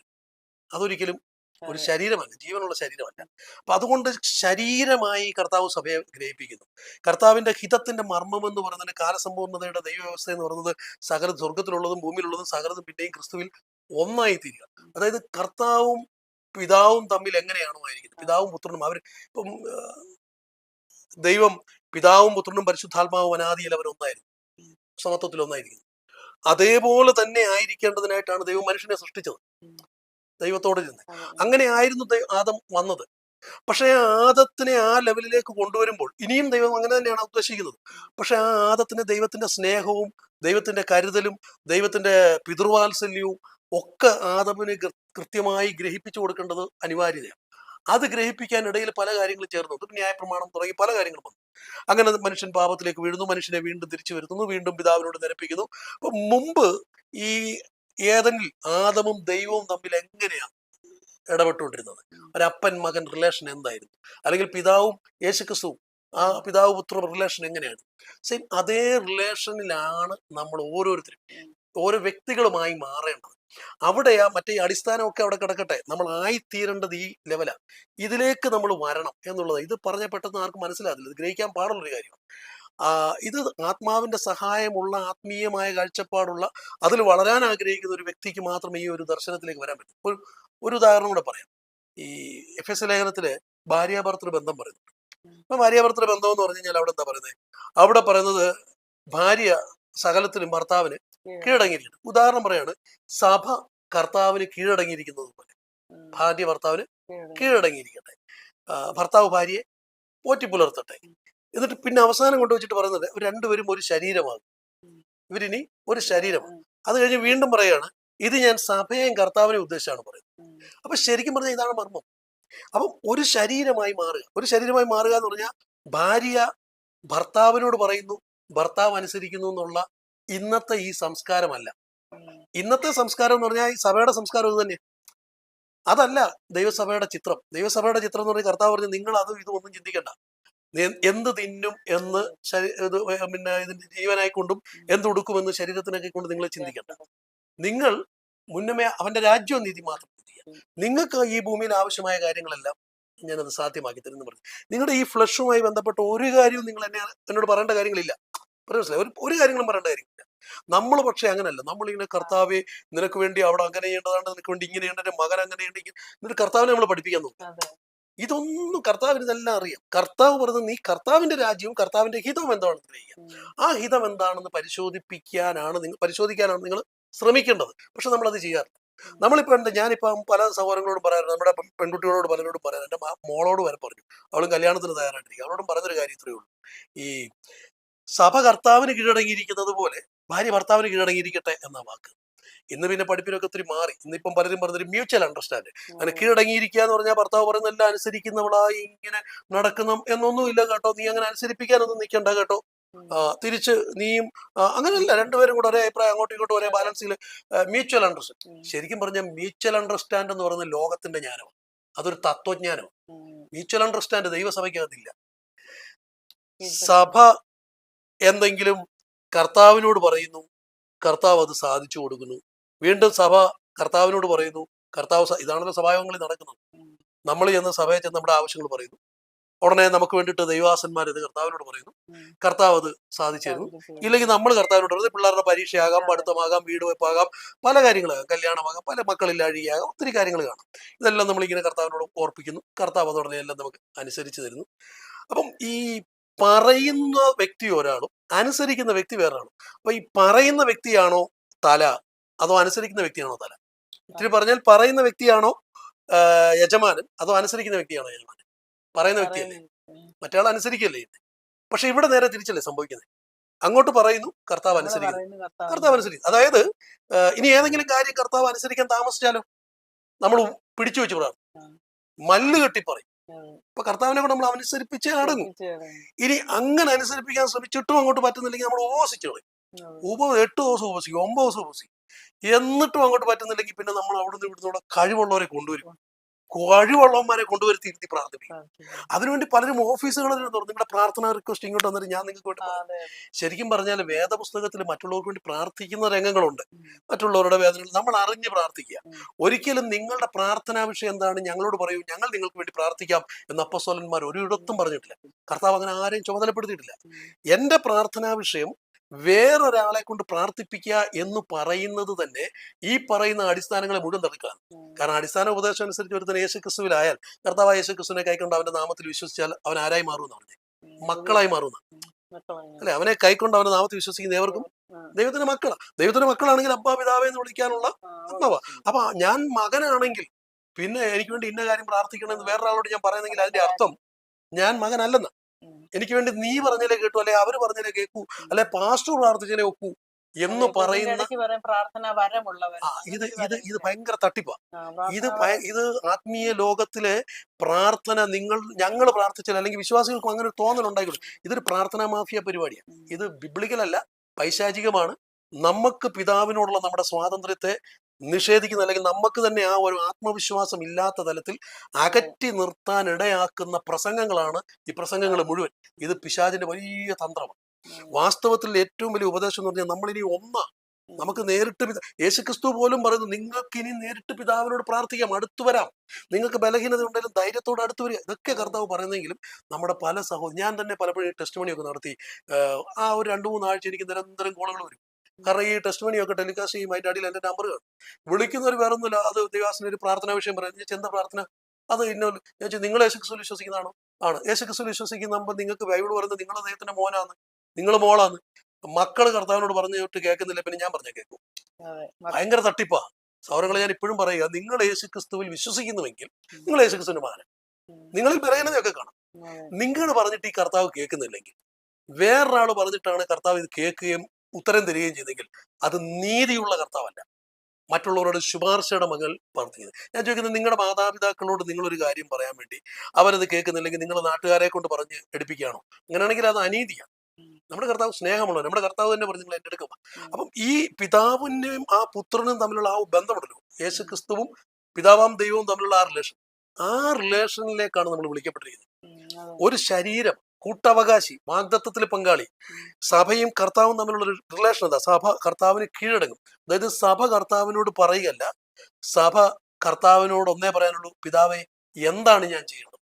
Speaker 2: അതൊരിക്കലും ഒരു. ശരീരമല്ല ജീവനുള്ള ശരീരമല്ല. അപ്പൊ അതുകൊണ്ട് ശരീരമായി കർത്താവ് സഭയെ ഗ്രഹിപ്പിക്കുന്നു. കർത്താവിന്റെ ഹിതത്തിന്റെ മർമ്മം എന്ന് പറയുന്നത് കാലസമ്പൂർണതയുടെ ദൈവവ്യവസ്ഥ എന്ന് പറയുന്നത് സകല സ്വർഗത്തിലുള്ളതും ഭൂമിയിലുള്ളതും സകലതും പിന്നെയും ക്രിസ്തുവിൽ ഒന്നായി തീരുക അതായത് കർത്താവും പിതാവും തമ്മിൽ എങ്ങനെയാണോ ആയിരിക്കുന്നത് പിതാവും പുത്രനും അവർ ഇപ്പം ദൈവം പിതാവും പുത്രനും പരിശുദ്ധാത്മാവും അനാദിയിൽ അവർ ഒന്നായിരുന്നു. സമത്വത്തിൽ ഒന്നായിരിക്കുന്നു. അതേപോലെ തന്നെ ആയിരിക്കേണ്ടതിനായിട്ടാണ് ദൈവം മനുഷ്യനെ സൃഷ്ടിച്ചത്. ദൈവത്തോട് ചെന്ന് അങ്ങനെ ആയിരുന്നു ആദം വന്നത്. പക്ഷെ ആ ആദത്തിനെ ആ ലെവലിലേക്ക് കൊണ്ടുവരുമ്പോൾ ഇനിയും ദൈവം അങ്ങനെ തന്നെയാണ് ഉദ്ദേശിക്കുന്നത്. പക്ഷെ ആ ആദത്തിന് ദൈവത്തിന്റെ സ്നേഹവും ദൈവത്തിന്റെ കരുതലും ദൈവത്തിന്റെ പിതൃവാത്സല്യവും ഒക്കെ ആദമിന് കൃത്യമായി ഗ്രഹിപ്പിച്ചു കൊടുക്കേണ്ടത് അനിവാര്യതയാണ്. അത് ഗ്രഹിപ്പിക്കാൻ ഇടയിൽ പല കാര്യങ്ങളും ചേർന്നു ന്യായപ്രമാണം തുടങ്ങി പല കാര്യങ്ങളും വന്നു. അങ്ങനെ മനുഷ്യൻ പാപത്തിലേക്ക് വീഴുന്നു മനുഷ്യനെ വീണ്ടും തിരിച്ചു വരുത്തുന്നു വീണ്ടും പിതാവിനോട് നിരപ്പിക്കുന്നു അപ്പൊ മുമ്പ് ഈ ഏതെങ്കിൽ ആദമും ദൈവവും തമ്മിൽ എങ്ങനെയാണ് ഇടപെട്ടുകൊണ്ടിരുന്നത്? ഒരപ്പൻ മകൻ റിലേഷൻ എന്തായിരുന്നു? അല്ലെങ്കിൽ പിതാവും യേശുക്രിസ്തുവും ആ പിതാവ് പുത്ര റിലേഷൻ എങ്ങനെയാണ്? സെയിം അതേ റിലേഷനിലാണ് നമ്മൾ ഓരോരുത്തരും ഓരോ വ്യക്തികളുമായി മാറേണ്ടത്. അവിടെയാ മറ്റേ അടിസ്ഥാനമൊക്കെ അവിടെ കിടക്കട്ടെ. നമ്മൾ ആയിത്തീരേണ്ടത് ഈ ലെവലാണ് ഇതിലേക്ക് നമ്മൾ വരണം എന്നുള്ളത് ഇത് പറഞ്ഞ പെട്ടെന്ന് ആർക്കും മനസ്സിലാകില്ല ഇത് ഗ്രഹിക്കാൻ പാടുള്ളൊരു കാര്യമാണ്. ഇത് ആത്മാവിന്റെ സഹായമുള്ള ആത്മീയമായ കാഴ്ചപ്പാടുള്ള അതിൽ വളരാൻ ആഗ്രഹിക്കുന്ന ഒരു വ്യക്തിക്ക് മാത്രമേ ഈ ഒരു ദർശനത്തിലേക്ക് വരാൻ പറ്റൂ. ഒരു ഒരു ഉദാഹരണം കൂടെ പറയാം. ഈ എഫ് എസ് ലേഖനത്തിൽ ഭാര്യാഭർത്തൃ ബന്ധം പറയുന്നുണ്ട് അപ്പൊ ഭാര്യാഭർത്തൃ ബന്ധം എന്ന് പറഞ്ഞു കഴിഞ്ഞാൽ അവിടെ എന്താ പറയുന്നത് അവിടെ പറയുന്നത് ഭാര്യ സകലത്തിലും ഭർത്താവിന് കീഴടങ്ങിയിരിക്കുന്നു. ഉദാഹരണം പറയാണ് സഭ കർത്താവിന് കീഴടങ്ങിയിരിക്കുന്നത് പോലെ. ഭാര്യ ഭർത്താവിന് കീഴടങ്ങിയിരിക്കട്ടെ. ഭർത്താവ് ഭാര്യയെ പോറ്റി പുലർത്തട്ടെ എന്നിട്ട് പിന്നെ അവസാനം കൊണ്ടുവച്ചിട്ട് പറയുന്നത് ഇവർ രണ്ടുപേരും ഒരു
Speaker 1: ശരീരമാണ്.
Speaker 2: ഇവരിനി ഒരു ശരീരമാണ്. അത് കഴിഞ്ഞ് വീണ്ടും പറയാണ് ഇത് ഞാൻ സഭയെയും കർത്താവിനെ ഉദ്ദേശിച്ചാണ് പറയുന്നത്. അപ്പൊ ശരിക്കും പറഞ്ഞാൽ ഇതാണ് മർമ്മം അപ്പം ഒരു ശരീരമായി മാറുക ഒരു ശരീരമായി മാറുക എന്ന് പറഞ്ഞാൽ ഭാര്യ ഭർത്താവിനോട് പറയുന്നു ഭർത്താവ് അനുസരിക്കുന്നു എന്നുള്ള ഇന്നത്തെ ഈ സംസ്കാരമല്ല ഇന്നത്തെ സംസ്കാരം എന്ന് പറഞ്ഞാൽ ഈ സഭയുടെ സംസ്കാരം ഇത് തന്നെ അതല്ല ദൈവസഭയുടെ ചിത്രം ദൈവസഭയുടെ ചിത്രം എന്ന് പറഞ്ഞാൽ കർത്താവ് പറഞ്ഞു നിങ്ങൾ അതും ഒന്നും ചിന്തിക്കണ്ട എന്ത് തിന്നും എന്ന് പിന്നെ ഇതിന്റെ ജീവനായിക്കൊണ്ടും എന്തുടുക്കുമെന്ന് ശരീരത്തിനൊക്കെ കൊണ്ട് നിങ്ങൾ ചിന്തിക്കണ്ട. നിങ്ങൾ മുന്നമേ അവന്റെ രാജ്യവും നീതി മാത്രം ചിന്തിക്കുക നിങ്ങൾക്ക് ഈ ഭൂമിയിൽ ആവശ്യമായ കാര്യങ്ങളെല്ലാം ഞാനത് സാധ്യമാക്കി തരുന്നു പറഞ്ഞു. നിങ്ങളുടെ ഈ ഫ്ലഷുമായി ബന്ധപ്പെട്ട ഒരു കാര്യവും നിങ്ങൾ എന്നെ എന്നോട് പറയേണ്ട കാര്യങ്ങളില്ല. ഒരു ഒരു കാര്യങ്ങളും പറയേണ്ട കാര്യമില്ല. നമ്മൾ പക്ഷെ അങ്ങനല്ല. നമ്മളിങ്ങനെ കർത്താവെ നിനക്ക് വേണ്ടി അവിടെ അങ്ങനെ ചെയ്യേണ്ടതാണ് നിനക്ക് വേണ്ടി ഇങ്ങനെ ചെയ്യേണ്ട മകൻ അങ്ങനെ ചെയ്യേണ്ടി എന്നിട്ട് കർത്താവിനെ നമ്മൾ പഠിപ്പിക്കാൻ നോക്കും. ഇതൊന്നും കർത്താവിന് ഇതെല്ലാം അറിയാം. കർത്താവ് പറഞ്ഞത് നീ കർത്താവിന്റെ രാജ്യവും കർത്താവിന്റെ ഹിതവും എന്താണെന്ന് ഗ്രഹിക്കുക. ആ ഹിതം എന്താണെന്ന് പരിശോധിപ്പിക്കാനാണ് നിങ്ങൾ പരിശോധിക്കാനാണ് നിങ്ങൾ ശ്രമിക്കേണ്ടത്. പക്ഷെ നമ്മൾ അത് ചെയ്യാറില്ല നമ്മളിപ്പോ എന്താ ഞാനിപ്പം പല സഹോദരങ്ങളോട് പറയാറുണ്ട് നമ്മുടെ പെൺകുട്ടികളോട് പലരോടും പറയാൻ എന്റെ മോളോട് വരെ പറഞ്ഞു. അവളും കല്യാണത്തിന് തയ്യാറായിട്ടിരിക്കും അവളോടും പറഞ്ഞൊരു കാര്യം ഇത്രയേ ഉള്ളൂ. ഈ സഭ കർത്താവിന് കീഴടങ്ങിയിരിക്കുന്നത് പോലെ ഭാര്യ ഭർത്താവിന് കീഴടങ്ങിയിരിക്കട്ടെ എന്ന വാക്ക്. ഇന്ന് പിന്നെ പഠിപ്പിനൊക്കെ ഒത്തിരി മാറി. ഇന്നിപ്പം പലരും പറഞ്ഞൊരു മ്യൂച്വൽ അണ്ടർസ്റ്റാൻഡ് അങ്ങനെ കീഴടങ്ങിയിരിക്കുക എന്ന് പറഞ്ഞാൽ ഭർത്താവ് പറയുന്നതെല്ലാം അനുസരിക്കുന്നവളായി ഇങ്ങനെ നടക്കണം എന്നൊന്നുമില്ല കേട്ടോ. നീ അങ്ങനെ അനുസരിപ്പിക്കാനൊന്നും നിൽക്കണ്ട കേട്ടോ. തിരിച്ച് നീയും അങ്ങനെയല്ല. രണ്ടുപേരും കൂടെ ഒരേ അഭിപ്രായം അങ്ങോട്ടും ഇങ്ങോട്ടും ഒരേ ബാലൻസിൽ മ്യൂച്വൽ അണ്ടർസ്റ്റാൻഡ് ശരിക്കും പറഞ്ഞാൽ മ്യൂച്വൽ അണ്ടർസ്റ്റാൻഡ് എന്ന് പറയുന്ന ലോകത്തിന്റെ ജ്ഞാനമാണ്. അതൊരു തത്വജ്ഞാനമാണ്. മ്യൂച്വൽ അണ്ടർസ്റ്റാൻഡ് ദൈവസഭയ്ക്കകത്തില്ല. സഭ എന്തെങ്കിലും കർത്താവിനോട് പറയുന്നു കർത്താവ് അത് സാധിച്ചു കൊടുക്കുന്നു വീണ്ടും സഭ കർത്താവിനോട് പറയുന്നു. കർത്താവ് ഇതാണല്ലോ സഭായോഗങ്ങളിൽ നടക്കുന്നത്. നമ്മൾ ചെന്ന് സഭയെ ചെന്ന് നമ്മുടെ ആവശ്യങ്ങൾ പറയുന്നു. ഉടനെ നമുക്ക് വേണ്ടിയിട്ട് ദൈവാസന്മാർ ഇത് കർത്താവിനോട് പറയുന്നു. കർത്താവ് അത്
Speaker 1: സാധിച്ചിരുന്നു.
Speaker 2: ഇല്ലെങ്കിൽ നമ്മൾ കർത്താവിനോട് പറയുന്നത് പിള്ളേരുടെ പരീക്ഷയാകാം പഠിത്തമാകാം വീട് വെപ്പാകാം പല കാര്യങ്ങളാകാം കല്യാണമാകാം പല മക്കളില്ലാഴികയാകാം ഒത്തിരി കാര്യങ്ങൾ കാണാം. ഇതെല്ലാം നമ്മളിങ്ങനെ കർത്താവിനോട് ഓർപ്പിക്കുന്നു. കർത്താവ് അതോടനെ എല്ലാം നമുക്ക് അനുസരിച്ച് തരുന്നു. അപ്പം ഈ പറയുന്ന വ്യക്തി ഒരാളും അനുസരിക്കുന്ന വ്യക്തി വേറൊരാളും. അപ്പൊ ഈ പറയുന്ന വ്യക്തിയാണോ തല അതോ അനുസരിക്കുന്ന വ്യക്തിയാണോ തല? ഇത്തിരി പറഞ്ഞാൽ പറയുന്ന വ്യക്തിയാണോ യജമാനൻ? അതോ അനുസരിക്കുന്ന വ്യക്തിയാണോ യജമാനൻ? പറയുന്ന വ്യക്തിയല്ലേ? മറ്റേ അനുസരിക്കല്ലേ പക്ഷെ ഇവിടെ നേരെ തിരിച്ചല്ലേ സംഭവിക്കുന്നത് അങ്ങോട്ട് പറയുന്നു കർത്താവ് അനുസരിക്കുന്നു.
Speaker 1: കർത്താവ്
Speaker 2: അനുസരിക്കുന്നു. അനുസരിക്കും അതായത് ഇനി ഏതെങ്കിലും കാര്യം കർത്താവ് അനുസരിക്കാൻ താമസിച്ചാലോ? നമ്മൾ പിടിച്ചു വെച്ച് പറയാം മല്ല് കെട്ടി പറയും.
Speaker 1: ഇപ്പൊ
Speaker 2: അപ്പൊ കർത്താവിനെ കൂടെ നമ്മൾ അനുസരിപ്പിച്ചേ അടങ്ങും. ഇനി അങ്ങനെ അനുസരിപ്പിക്കാൻ ശ്രമിച്ചിട്ടും അങ്ങോട്ട് പറ്റുന്നില്ലെങ്കിൽ നമ്മൾ ഉപവസിച്ചു കളയും. ഉപ എട്ട് ദിവസം ഉപവസിക്കും ഒമ്പത് ദിവസം ഉപവസിക്കും. എന്നിട്ടും അങ്ങോട്ട് പറ്റുന്നില്ലെങ്കിൽ പിന്നെ നമ്മൾ അവിടുന്ന് ഇവിടുന്നോടെ കഴിവുള്ളവരെ കൊണ്ടുവരും. കഴിവുള്ളവന്മാരെ കൊണ്ടുവരുത്തി ഇരുത്തി പ്രാർത്ഥിക്കും അതിനുവേണ്ടി പലരും ഓഫീസുകളിൽ തുറന്നു നിങ്ങളുടെ പ്രാർത്ഥന റിക്വസ്റ്റ് ഇങ്ങോട്ട് വന്നിട്ട് ഞാൻ നിങ്ങൾക്ക് വേണ്ടി ശരിക്കും പറഞ്ഞാൽ വേദപുസ്തകത്തിൽ മറ്റുള്ളവർക്ക് വേണ്ടി പ്രാർത്ഥിക്കുന്ന രംഗങ്ങളുണ്ട്. മറ്റുള്ളവരുടെ വേദനകൾ നമ്മൾ അറിഞ്ഞ് പ്രാർത്ഥിക്കുക. ഒരിക്കലും നിങ്ങളുടെ പ്രാർത്ഥനാ വിഷയം എന്താണ് ഞങ്ങളോട് പറയൂ ഞങ്ങൾ നിങ്ങൾക്ക് വേണ്ടി പ്രാർത്ഥിക്കാം എന്ന് അപ്പസ്വലന്മാർ ഒരിടത്തും പറഞ്ഞിട്ടില്ല. കർത്താവ് അങ്ങനെ ആരെയും ചുമതലപ്പെടുത്തിയിട്ടില്ല. എന്റെ പ്രാർത്ഥനാ വിഷയം വേറൊരാളെ കൊണ്ട് പ്രാർത്ഥിപ്പിക്കുക എന്ന് പറയുന്നത് തന്നെ ഈ പറയുന്ന അടിസ്ഥാനങ്ങളെ മുഴുവൻ തടുക്കുകയാണ് കാരണം അടിസ്ഥാന ഉപദേശം അനുസരിച്ച് ഒരുത്തൻ യേശു ക്രിസ്തുവിലായാൽ കർത്താവ് യേശു ക്രിസ്തുവിനെ കൈക്കൊണ്ട് അവന്റെ നാമത്തിൽ വിശ്വസിച്ചാൽ അവൻ ആരായി മാറുമെന്ന് പറഞ്ഞു. മക്കളായി മാറുന്ന അല്ലെ? അവനെ കൈക്കൊണ്ട് അവന്റെ നാമത്തിൽ വിശ്വസിക്കുന്ന ഏവർക്കും ദൈവത്തിന്റെ മക്കളാ. ദൈവത്തിന്റെ മക്കളാണെങ്കിൽ അബ്ബാ പിതാവേ എന്ന് വിളിക്കാനുള്ള അമ്മാവ അപ്പൊ ഞാൻ മകനാണെങ്കിൽ പിന്നെ എനിക്ക് വേണ്ടി ഇന്ന കാര്യം പ്രാർത്ഥിക്കണമെന്ന് വേറൊരാളോട് ഞാൻ പറയുന്നെങ്കിൽ അതിന്റെ അർത്ഥം ഞാൻ മകനല്ലെന്ന്. എനിക്ക് വേണ്ടി നീ പറഞ്ഞാലേ കേട്ടു അല്ലെ അവർ പറഞ്ഞാലേ കേൾക്കൂ അല്ലെ പാസ്റ്റർ പ്രാർത്ഥിച്ചാലേ ഒക്കൂ എന്ന് പറയുന്ന ഇത് ഇത് ഇത് ഭയങ്കര തട്ടിപ്പാ. ഇത് ഇത് ആത്മീയ ലോകത്തിലെ പ്രാർത്ഥന നിങ്ങൾ ഞങ്ങൾ പ്രാർത്ഥിച്ചാൽ അല്ലെങ്കിൽ വിശ്വാസികൾക്കും അങ്ങനെ ഒരു തോന്നൽ ഉണ്ടായിക്കോളും. ഇതൊരു പ്രാർത്ഥനാ മാഫിയ പരിപാടിയാണ് ഇത് ബിബ്ലിക്കലല്ല പൈശാചികമാണ്. നമുക്ക് പിതാവിനോടുള്ള നമ്മുടെ സ്വാതന്ത്ര്യത്തെ നിഷേധിക്കുന്ന അല്ലെങ്കിൽ നമുക്ക് തന്നെ ആ ഒരു ആത്മവിശ്വാസം ഇല്ലാത്ത തലത്തിൽ അകറ്റി നിർത്താൻ ഇടയാക്കുന്ന പ്രസംഗങ്ങളാണ് ഈ പ്രസംഗങ്ങൾ മുഴുവൻ. ഇത് പിശാചിന്റെ വലിയ തന്ത്രമാണ്. വാസ്തവത്തിൽ ഏറ്റവും വലിയ ഉപദേശം എന്ന് പറഞ്ഞാൽ നമ്മളിനി ഒന്നാ നമുക്ക് നേരിട്ട് പിതാ യേശുക്രിസ്തു പോലും പറയുന്നു നിങ്ങൾക്ക് ഇനി നേരിട്ട് പിതാവിനോട് പ്രാർത്ഥിക്കാം അടുത്തു വരാം. നിങ്ങൾക്ക് ബലഹീനത ഉണ്ടെങ്കിലും ധൈര്യത്തോട് അടുത്തു വരിക. ഇതൊക്കെ കർത്താവ് പറയുന്നെങ്കിലും നമ്മുടെ പല സഹോദരി ഞാൻ തന്നെ പലപ്പോഴും ടെസ്റ്റ് മണിയൊക്കെ നടത്തി ആ ഒരു രണ്ടു മൂന്നാഴ്ച എനിക്ക് നിരന്തരം കോളുകൾ വരും. കാരണം ഈ ടെസ്റ്റ് മണിയൊക്കെ ടെലികാസ്റ്റ് ചെയ്യും. അതിന്റെ അടിയിൽ എന്റെ നമ്പർ കാണും. വിളിക്കുന്നവർ വേറെ ഒന്നുമില്ല അത് ദേവാസിന് ഒരു പ്രാർത്ഥനാ വിഷയം പറയാം. എന്താ പ്രാർത്ഥന. അത് ഇന്ന ഞാൻ ചോദിച്ചു, നിങ്ങൾ യേശുക്സിൽ വിശ്വസിക്കുന്നതാണോ? ആണ്. യേശുക്രിസ്തു വിശ്വസിക്കുമ്പോൾ നിങ്ങൾക്ക് ബൈബിൾ പറയുന്നത് നിങ്ങൾ ദൈവത്തിന്റെ മോനാണ് നിങ്ങൾ മോളാണ് മക്കൾ കർത്താവിനോട് പറഞ്ഞിട്ട് കേൾക്കുന്നില്ല. പിന്നെ ഞാൻ പറഞ്ഞ കേൾക്കും. ഭയങ്കര തട്ടിപ്പാ. സൗരങ്ങളെ ഞാൻ ഇപ്പോഴും പറയുക നിങ്ങൾ യേശുക്രിസ്തുവിൽ വിശ്വസിക്കുന്നുവെങ്കിൽ നിങ്ങൾ യേശുക്രിസ്തുവിന്റെ മകൻ നിങ്ങളിൽ പറയുന്നതൊക്കെ കാണും. നിങ്ങൾ പറഞ്ഞിട്ട് ഈ കർത്താവ് കേൾക്കുന്നില്ലെങ്കിൽ വേറൊരാൾ പറഞ്ഞിട്ടാണ് കർത്താവ് ഇത് കേൾക്കുകയും ഉത്തരം തരികയും ചെയ്തെങ്കിൽ അത് നീതിയുള്ള കർത്താവല്ല. മറ്റുള്ളവരോട് ശുപാർശയുടെ മകൾ പ്രവർത്തിക്കുന്നത് ഞാൻ ചോദിക്കുന്നത് നിങ്ങളുടെ മാതാപിതാക്കളോട് നിങ്ങളൊരു കാര്യം പറയാൻ വേണ്ടി അവരത് കേൾക്കുന്നില്ലെങ്കിൽ നിങ്ങൾ നാട്ടുകാരെ കൊണ്ട് പറഞ്ഞ് എടുപ്പിക്കുകയാണോ? അങ്ങനെയാണെങ്കിൽ അത് അനീതിയാണ്. നമ്മുടെ കർത്താവ് സ്നേഹമുള്ളത് നമ്മുടെ കർത്താവ് തന്നെ പറഞ്ഞു നിങ്ങൾ എന്റെ അടുക്ക അപ്പം ഈ പിതാവിന്റെയും ആ പുത്രനും തമ്മിലുള്ള ആ ബന്ധമുണ്ടല്ലോ. യേശു ക്രിസ്തുവും പിതാവാം ദൈവവും തമ്മിലുള്ള ആ റിലേഷൻ ആ റിലേഷനിലേക്കാണ് നമ്മൾ വിളിക്കപ്പെട്ടിരിക്കുന്നത്. ഒരു ശരീരം കൂട്ടവകാശി വാഗ്ദത്വത്തിൽ പങ്കാളി. സഭയും കർത്താവും തമ്മിലുള്ള ഒരു റിലേഷൻ എന്താ? സഭ കർത്താവിന് കീഴടങ്ങും. അതായത് സഭ കർത്താവിനോട് പറയുകയല്ല സഭ കർത്താവിനോട് ഒന്നേ പറയാനുള്ളൂ പിതാവേ എന്താണ് ഞാൻ ചെയ്യേണ്ടത്?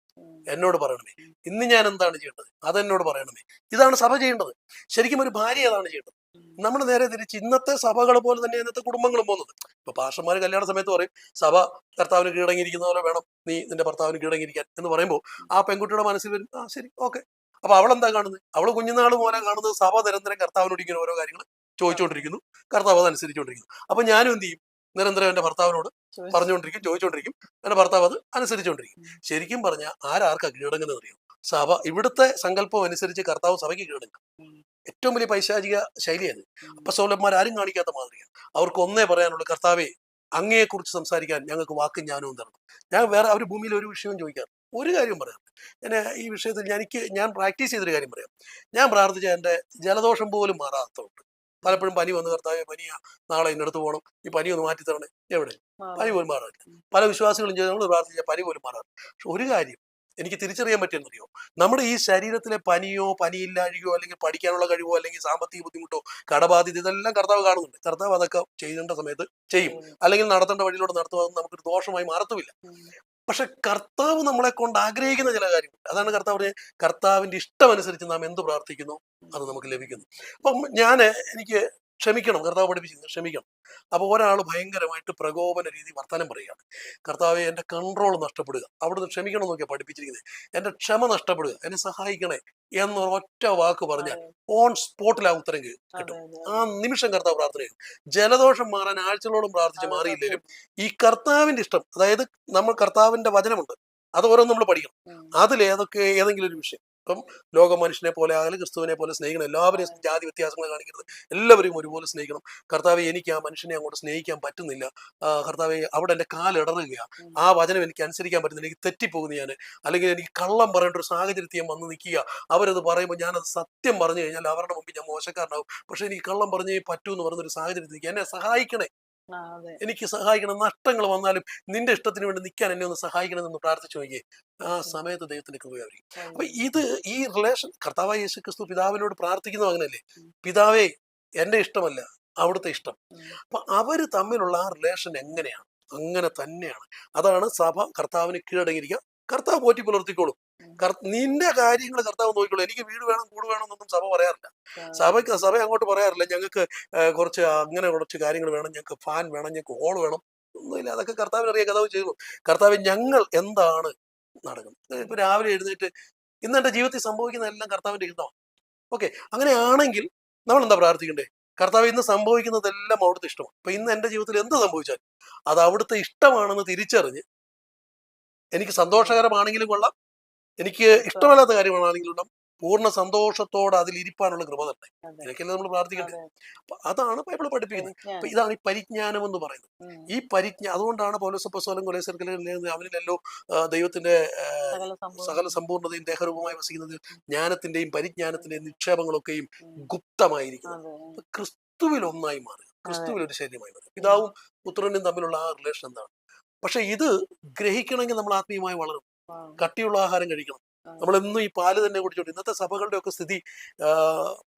Speaker 2: എന്നോട് പറയണമേ. ഇന്ന് ഞാൻ എന്താണ് ചെയ്യേണ്ടത്? അതെന്നോട് പറയണമേ. ഇതാണ് സഭ ചെയ്യേണ്ടത്. ശരിക്കും ഒരു ഭാര്യ അതാണ് ചെയ്യേണ്ടത്? നമ്മൾ നേരെ തിരിച്ച് ഇന്നത്തെ സഭകൾ പോലെ തന്നെ ഇന്നത്തെ കുടുംബങ്ങളും പോകുന്നത്. ഇപ്പൊ പാഷന്മാർ കല്യാണ സമയത്ത് പറയും സഭ കർത്താവിന് കീഴടങ്ങിയിരിക്കുന്ന പോലെ വേണം നീ നിന്റെ ഭർത്താവിന് കീഴടങ്ങിയിരിക്കാൻ എന്ന് പറയുമ്പോൾ ആ പെൺകുട്ടിയുടെ മനസ്സിൽ വരും ആ ശരി ഓക്കെ. അപ്പൊ അവൾ എന്താ കാണുന്നത് അവൾ കുഞ്ഞുനാൾ പോലെ കാണുന്നത് സഭ നിരന്തരം കർത്താവിനോട് ഇങ്ങനെ ഓരോ കാര്യങ്ങൾ ചോദിച്ചുകൊണ്ടിരിക്കുന്നു കർത്താവ് അനുസരിച്ചുകൊണ്ടിരിക്കുന്നു അപ്പൊ ഞാനും എന്ത് ചെയ്യും? നിരന്തരം എന്റെ ഭർത്താവിനോട് പറഞ്ഞുകൊണ്ടിരിക്കും ചോദിച്ചുകൊണ്ടിരിക്കും എന്റെ ഭർത്താവ് അത് അനുസരിച്ചുകൊണ്ടിരിക്കും ശരിക്കും പറഞ്ഞാൽ ആരാർക്കാ കീഴടങ്ങുന്നത് അറിയാം സഭ ഇവിടുത്തെ സങ്കല്പം അനുസരിച്ച് കർത്താവ് സഭയ്ക്ക് കീഴടങ്ങും. ഏറ്റവും വലിയ പൈശാചിക ശൈലിയാണ് അപ്പൊ സോലന്മാർ ആരും കാണിക്കാത്ത മാതൃകയാണ് അവർക്ക് ഒന്നേ പറയാനുള്ളൂ കർത്താവെ അങ്ങയെക്കുറിച്ച് സംസാരിക്കാൻ ഞങ്ങൾക്ക് വാക്കും ഞാനും തരണം. ഞാൻ വേറെ അവർ ഭൂമിയിൽ ഒരു വിഷയവും ചോദിക്കാറ് ഒരു കാര്യം പറയാം. ഞാൻ ഈ വിഷയത്തിൽ ഞാൻ- എനിക്ക് ഞാൻ പ്രാക്ടീസ് ചെയ്തൊരു കാര്യം പറയാം. ഞാൻ പ്രാർത്ഥിച്ച എന്റെ ജലദോഷം പോലും മാറാത്തതുകൊണ്ട്. പലപ്പോഴും പനി വന്ന് കർത്താവെ പനിയാ. നാളെ ഇന്നടുത്ത് പോകണം ഈ പനി ഒന്ന് മാറ്റി തരണേ. എവിടെ? പനി പോലും മാറാറില്ല. പല വിശ്വാസികളും ചെയ്ത് നമ്മൾ പ്രാർത്ഥിച്ച പനി പോലും മാറാറില്ല. പക്ഷെ ഒരു കാര്യം എനിക്ക് തിരിച്ചറിയാൻ പറ്റിയെന്നറിയോ? നമ്മുടെ ഈ ശരീരത്തിലെ പനിയോ പനിയില്ലാഴികയോ അല്ലെങ്കിൽ പഠിക്കാനുള്ള കഴിവോ അല്ലെങ്കിൽ സാമ്പത്തിക ബുദ്ധിമുട്ടോ കടബാധ്യത ഇതെല്ലാം കർത്താവ് കാണുന്നുണ്ട്. കർത്താവ് അതൊക്കെ ചെയ്യേണ്ട സമയത്ത് ചെയ്യും. അല്ലെങ്കിൽ നടത്തേണ്ട വഴിയിലൂടെ നടത്തുക നമുക്ക് നമുക്കൊരു ദോഷമായി മാറത്തുമില്ല. പക്ഷെ കർത്താവ് നമ്മളെ കൊണ്ട് ആഗ്രഹിക്കുന്ന ചില കാര്യങ്ങൾ. അതാണ് കർത്താവ് പറഞ്ഞത് കർത്താവിന്റെ ഇഷ്ടമനുസരിച്ച് നാം എന്ത് പ്രാർത്ഥിക്കുന്നു? അത് നമുക്ക് ലഭിക്കുന്നു. അപ്പം ഞാൻ എനിക്ക് ക്ഷമിക്കണം കർത്താവ് പഠിപ്പിച്ചിരുന്നു ക്ഷമിക്കണം. അപ്പോൾ ഒരാൾ ഭയങ്കരമായിട്ട് പ്രകോപന രീതി വർത്തമാനം പറയുകയാണ്. കർത്താവെ എന്റെ കൺട്രോൾ നഷ്ടപ്പെടുക. അവിടുന്ന് ക്ഷമിക്കണം എന്നൊക്കെ പഠിപ്പിച്ചിരിക്കുന്നത്. എന്റെ ക്ഷമ നഷ്ടപ്പെടുക. എന്നെ സഹായിക്കണേ എന്നൊരു ഒറ്റ വാക്ക് പറഞ്ഞാൽ ഓൺ സ്പോട്ടിൽ ആ ഉത്തരം കിട്ടും. ആ നിമിഷം കർത്താവ് പ്രാർത്ഥന ചെയ്യും ജലദോഷം മാറാൻ ആഴ്ചകളോളം പ്രാർത്ഥിച്ച് മാറിയില്ലെങ്കിലും ഈ കർത്താവിന്റെ ഇഷ്ടം അതായത് നമ്മൾ കർത്താവിന്റെ വചനമുണ്ട്. അത് ഓരോന്നും നമ്മൾ പഠിക്കണം. അതിലേതൊക്കെ ഏതെങ്കിലും ഒരു വിഷയം. ഇപ്പം ലോക മനുഷ്യനെ പോലെ ആകലും ക്രിസ്തുവിനെ പോലെ സ്നേഹിക്കണം. എല്ലാവരെയും ജാതി വ്യത്യാസങ്ങൾ കാണിക്കരുത്. എല്ലാവരെയും ഒരുപോലെ സ്നേഹിക്കണം. കർത്താവെ എനിക്ക് ആ മനുഷ്യനെ അങ്ങോട്ട് സ്നേഹിക്കാൻ പറ്റുന്നില്ല. കർത്താവ് അവിടെ എന്റെ കാലിടറുകയാണ് ആ വചനം എനിക്ക് അനുസരിക്കാൻ പറ്റുന്നില്ല. എനിക്ക് തെറ്റിപ്പോകുന്നു ഞാൻ. അല്ലെങ്കിൽ എനിക്ക് കള്ളം പറയേണ്ട ഒരു സാഹചര്യത്തിൽ വന്ന് നിൽക്കുക. അവരത് പറയുമ്പോൾ ഞാനത് സത്യം പറഞ്ഞു കഴിഞ്ഞാൽ അവരുടെ മുമ്പിൽ ഞാൻ മോശക്കാരനാവും പക്ഷേ എനിക്ക് കള്ളം പറഞ്ഞേ പറ്റൂ എന്ന് പറയുന്ന ഒരു സാഹചര്യത്തിൽ നിൽക്കുക. എന്നെ സഹായിക്കണേ. എനിക്ക് സഹായിക്കണം നഷ്ടങ്ങൾ വന്നാലും നിന്റെ ഇഷ്ടത്തിന് വേണ്ടി നിൽക്കാൻ എന്നെ ഒന്ന് സഹായിക്കണം എന്ന് പ്രാർത്ഥിച്ചു നോക്കിയേ. ആ സമയത്ത് ദൈവത്തിന്റെ കൃപയായിരിക്കും അപ്പൊ ഇത് ഈ റിലേഷൻ കർത്താവായ യേശു ക്രിസ്തു പിതാവിനോട് പ്രാർത്ഥിക്കുന്നു അങ്ങനല്ലേ പിതാവേ എന്റെ ഇഷ്ടമല്ല അവിടുത്തെ ഇഷ്ടം. അപ്പൊ അവർ തമ്മിലുള്ള ആ റിലേഷൻ എങ്ങനെയാണ്? അങ്ങനെ തന്നെയാണ്. അതാണ് സഭ കർത്താവിന് കീഴടങ്ങിയിരിക്കുക. കർത്താവ് പോറ്റി പുലർത്തിക്കോളും. നിന്റെ കാര്യങ്ങൾ കർത്താവ് നോക്കിക്കോളൂ. എനിക്ക് വീട് വേണം കൂട് വേണം എന്നൊന്നും സഭ പറയാറില്ല. സഭയ്ക്ക് സഭ അങ്ങോട്ട് പറയാറില്ല. ഞങ്ങൾക്ക് കുറച്ച് അങ്ങനെ കുറച്ച് കാര്യങ്ങൾ വേണം. ഞങ്ങൾക്ക് ഫാൻ വേണം ഞങ്ങൾക്ക് ഹോൾ വേണം. ഒന്നുമില്ല. അതൊക്കെ കർത്താവിന് അറിയാം. കർത്താവ് ചെയ്തു. കർത്താവ് ഞങ്ങൾ എന്താണ് നടക്കുന്നത്? ഇപ്പൊ രാവിലെ എഴുന്നേറ്റ് ഇന്ന് എന്റെ ജീവിതത്തിൽ സംഭവിക്കുന്നതെല്ലാം കർത്താവിന്റെ ഇഷ്ടമാണ് ഓക്കെ. അങ്ങനെയാണെങ്കിൽ നമ്മൾ എന്താ പ്രാർത്ഥിക്കണ്ടേ? കർത്താവ് ഇന്ന് സംഭവിക്കുന്നതെല്ലാം അവിടുത്തെ ഇഷ്ടമാണ്. അപ്പൊ ഇന്ന് എന്റെ ജീവിതത്തിൽ എന്ത് സംഭവിച്ചാൽ അത് അവിടുത്തെ ഇഷ്ടമാണെന്ന് തിരിച്ചറിഞ്ഞ് എനിക്ക് സന്തോഷകരമാണെങ്കിലും കൊള്ളാം. എനിക്ക് ഇഷ്ടമല്ലാത്ത കാര്യമാണെങ്കിലും കൊള്ളാം പൂർണ സന്തോഷത്തോടെ അതിൽ ഇരിപ്പാനുള്ള കൃപ തന്നെ. ഇതൊക്കെയല്ലേ നമ്മൾ
Speaker 1: പ്രാർത്ഥിക്കേണ്ടത്?
Speaker 2: അപ്പൊ അതാണ് ബൈബിൾ പഠിപ്പിക്കുന്നത്. അപ്പൊ ഇതാണ് ഈ പരിജ്ഞാനം എന്ന് പറയുന്നത്. ഈ പരിജ്ഞ അതുകൊണ്ടാണ് പൗലോസപ്പസ്വലം കൊലേസർക്കലും അവനിലല്ലോ ആ, ദൈവത്തിന്റെ
Speaker 1: സകല
Speaker 2: സമ്പൂർണതയും സമ്പൂർണതയും ദേഹരൂപമായി വസിക്കുന്നത് ജ്ഞാനത്തിന്റെയും പരിജ്ഞാനത്തിന്റെയും നിക്ഷേപങ്ങളൊക്കെയും. ഗുപ്തമായിരിക്കുന്നത് ക്രിസ്തുവിൽ ഒന്നായി മാറുക ക്രിസ്തുവിൽ ഒരു ശരീരമായി മാറുക പിതാവും പുത്രനും തമ്മിലുള്ള ആ റിലേഷൻ എന്താണ്? പക്ഷെ ഇത് ഗ്രഹിക്കണമെങ്കിൽ നമ്മൾ ആത്മീയമായി വളരും കട്ടിയുള്ള ആഹാരം കഴിക്കണം.
Speaker 1: നമ്മൾ
Speaker 2: നമ്മളെന്നും ഈ പാൽ തന്നെ കുടിച്ചോണ്ട് ഇന്നത്തെ സഭകളുടെ ഒക്കെ സ്ഥിതി ആ,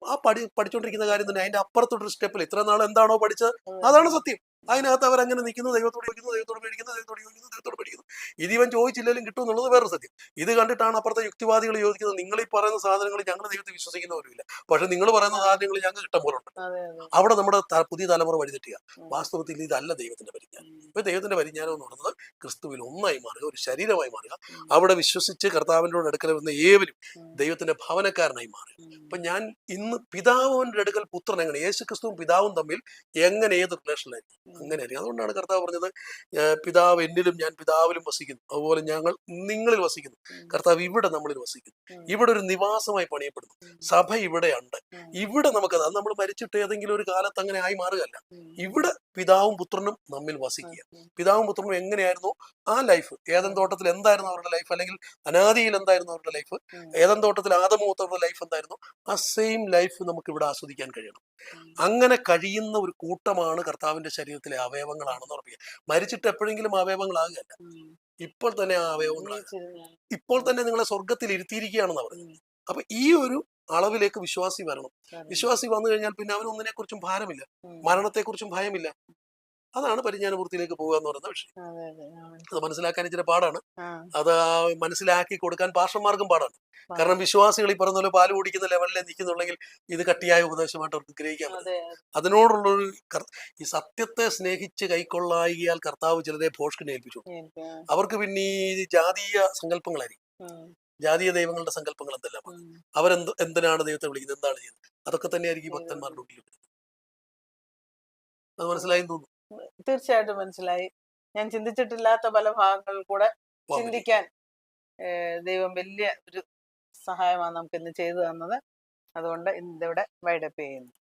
Speaker 2: ആ പഠി പഠിച്ചുകൊണ്ടിരിക്കുന്ന കാര്യം തന്നെ അതിന്റെ അപ്പുറത്തോട്ടൊരു സ്റ്റെപ്പിൽ ഇത്ര നാൾ എന്താണോ പഠിച്ചത്? അതാണ് സത്യം. അതിനകത്ത് അവരങ്ങനെ നിൽക്കുന്നു ദൈവത്തോട് ചോദിക്കുന്നു ദൈവത്തോട് പേടിക്കുന്നു ദൈവത്തോട് ചോദിക്കുന്നു ദൈവത്തോട് പേടിക്കുന്നു. ഇത് ഇവൻ ചോദിച്ചില്ലെങ്കിലും കിട്ടും എന്നുള്ളത് വേറെ സത്യം. ഇത് കണ്ടിട്ടാണ് അപ്പുറത്തെ യുക്തിവാദികൾ ചോദിക്കുന്നത് നിങ്ങൾ ഈ പറയുന്ന സാധനങ്ങൾ ഞങ്ങൾ ദൈവത്തെ വിശ്വസിക്കുന്നവരുമില്ല. പക്ഷെ നിങ്ങൾ പറയുന്ന സാധനങ്ങൾ ഞങ്ങൾ കിട്ടാൻ പോലെ ഉണ്ട്.
Speaker 1: അതെ, അതെ.
Speaker 2: അവിടെ നമ്മുടെ പുതിയ തലമുറ വഴിതെറ്റുക വാസ്തവത്തിൽ ഇതല്ല ദൈവത്തിന്റെ പരിജ്ഞാനം. ഇപ്പൊ ദൈവത്തിന്റെ പരിജ്ഞാനം എന്ന് പറയുന്നത് ക്രിസ്തുവിൽ ഒന്നായി മാറുക ഒരു ശരീരമായി മാറുക. അവിടെ വിശ്വസിച്ച് കർത്താവിനോട് അടുക്കൽ വന്ന ഏവരും ദൈവത്തിന്റെ ഭവനക്കാരനായി മാറുക. അപ്പൊ ഞാൻ ഇന്ന് പിതാവിന്റെ അടുക്കൽ പുത്രൻ എങ്ങനെ? യേശു ക്രിസ്തുവും പിതാവും തമ്മിൽ എങ്ങനെ ഏത് റിലേഷനിലായിരിക്കും
Speaker 1: ഉം.
Speaker 2: അങ്ങനെയായിരിക്കും അതുകൊണ്ടാണ് കർത്താവ് പറഞ്ഞത് "ഏർ പിതാവ് എന്നിലും ഞാൻ പിതാവിലും വസിക്കുന്നു. അതുപോലെ ഞങ്ങൾ നിങ്ങളിൽ വസിക്കുന്നു. കർത്താവ് ഇവിടെ നമ്മളിൽ വസിക്കുന്നു. ഇവിടെ ഒരു നിവാസമായി പണിയപ്പെടുന്നു. സഭ ഇവിടെയുണ്ട്. ഇവിടെ നമുക്ക് അത് നമ്മൾ മരിച്ചിട്ട് ഏതെങ്കിലും ഒരു കാലത്ത് അങ്ങനെ ആയി മാറുകയല്ല. ഇവിടെ പിതാവും പുത്രനും നമ്മിൽ വസിക്കുക. പിതാവും പുത്രനും എങ്ങനെയായിരുന്നു? ആ ലൈഫ് ഏതൻ തോട്ടത്തിൽ എന്തായിരുന്നു അവരുടെ ലൈഫ്? അല്ലെങ്കിൽ അനാദിയിൽ എന്തായിരുന്നു അവരുടെ ലൈഫ്. ഏതൻ തോട്ടത്തിൽ ആദമൂത്തവരുടെ ലൈഫ് എന്തായിരുന്നു? ആ സെയിം ലൈഫ് നമുക്ക് ഇവിടെ ആസ്വദിക്കാൻ കഴിയണം. അങ്ങനെ കഴിയുന്ന ഒരു കൂട്ടമാണ് കർത്താവിന്റെ ശരീരത്തിലെ അവയവങ്ങളാണെന്ന് ഉറപ്പിക്കുക. മരിച്ചിട്ട് എപ്പോഴെങ്കിലും അവയവങ്ങളാകുകയല്ല. ഇപ്പോൾ തന്നെ ആ അവയവങ്ങളാകുക ഇപ്പോൾ തന്നെ നിങ്ങളെ സ്വർഗത്തിൽ ഇരുത്തിയിരിക്കുകയാണെന്ന് പറയുന്നത്. അപ്പൊ ഈ ഒരു അളവിലേക്ക് വിശ്വാസി വരണം. വിശ്വാസി വന്നു കഴിഞ്ഞാൽ പിന്നെ അവനൊന്നിനെ കുറിച്ചും ഭാരമില്ല.
Speaker 1: മരണത്തെ
Speaker 2: മരണത്തെക്കുറിച്ചും ഭയമില്ല. അതാണ് പരിജ്ഞാനപൂർത്തിയിലേക്ക് പോകുക എന്ന് പറയുന്ന വിഷയം.
Speaker 1: അതെ,
Speaker 2: മനസ്സിലാക്കാൻ ഇച്ചിരി പാടാണ്. അത് മനസ്സിലാക്കി കൊടുക്കാൻ പാർഷന്മാർക്കും പാടാണ്. കാരണം വിശ്വാസികൾ ഈ പറഞ്ഞ പോലെ പാൽ കുടിക്കുന്ന ലെവലിൽ നിൽക്കുന്നുണ്ടെങ്കിൽ ഇത് കട്ടിയായ ഉപദേശമായിട്ട് അവർക്ക് ഗ്രഹിക്കാൻ അതിനോടുള്ളൊരു ഈ സത്യത്തെ സ്നേഹിച്ച് കൈക്കൊള്ളായികയാൽ കർത്താവ് ചിലരെ ഭോഷ്കിനെ ഏൽപ്പിച്ചു അവർക്ക് പിന്നെ ഈ ജാതീയ സങ്കല്പങ്ങളായിരിക്കും. ജാതീയ ദൈവങ്ങളുടെ സങ്കല്പങ്ങൾ എന്തെല്ലാം
Speaker 1: അവർ
Speaker 2: അവരെന്ത് എന്തിനാണ് ദൈവത്തെ വിളിക്കുന്നത്? എന്താണ് ചെയ്യുന്നത്? അതൊക്കെ തന്നെയായിരിക്കും ഭക്തന്മാരുടെ ഉള്ളിൽ അത് മനസ്സിലായി തോന്നുന്നു.
Speaker 1: തീർച്ചയായിട്ടും മനസ്സിലായി. ഞാൻ ചിന്തിച്ചിട്ടില്ലാത്ത പല ഭാഗങ്ങൾ കൂടെ ചിന്തിക്കാൻ ദൈവം വലിയ ഒരു സഹായമാണ് നമുക്ക് ഇന്ന് ചെയ്തു തന്നത്. അതുകൊണ്ട് ഇന്നിവിടെ വൈഡപ്പ് ചെയ്യുന്നു.